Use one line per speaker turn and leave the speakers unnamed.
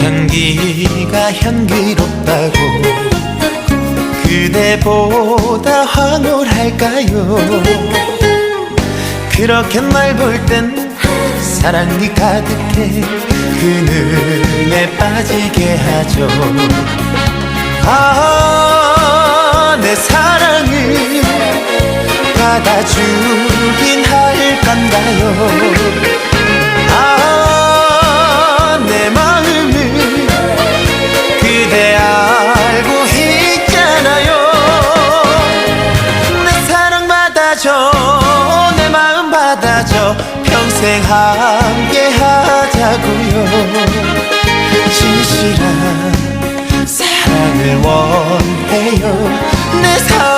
향기가 향기롭다고 그대보다 황홀할까요? 그렇게 날 볼 땐 사랑이 가득해 그 눈에 빠지게 하죠. 아, 내 사랑을 받아주긴 할 건가요 받아줘. 내 마음 받아줘. 평생 함께 하자고요. 진실한 사랑을 원해요. 내 사랑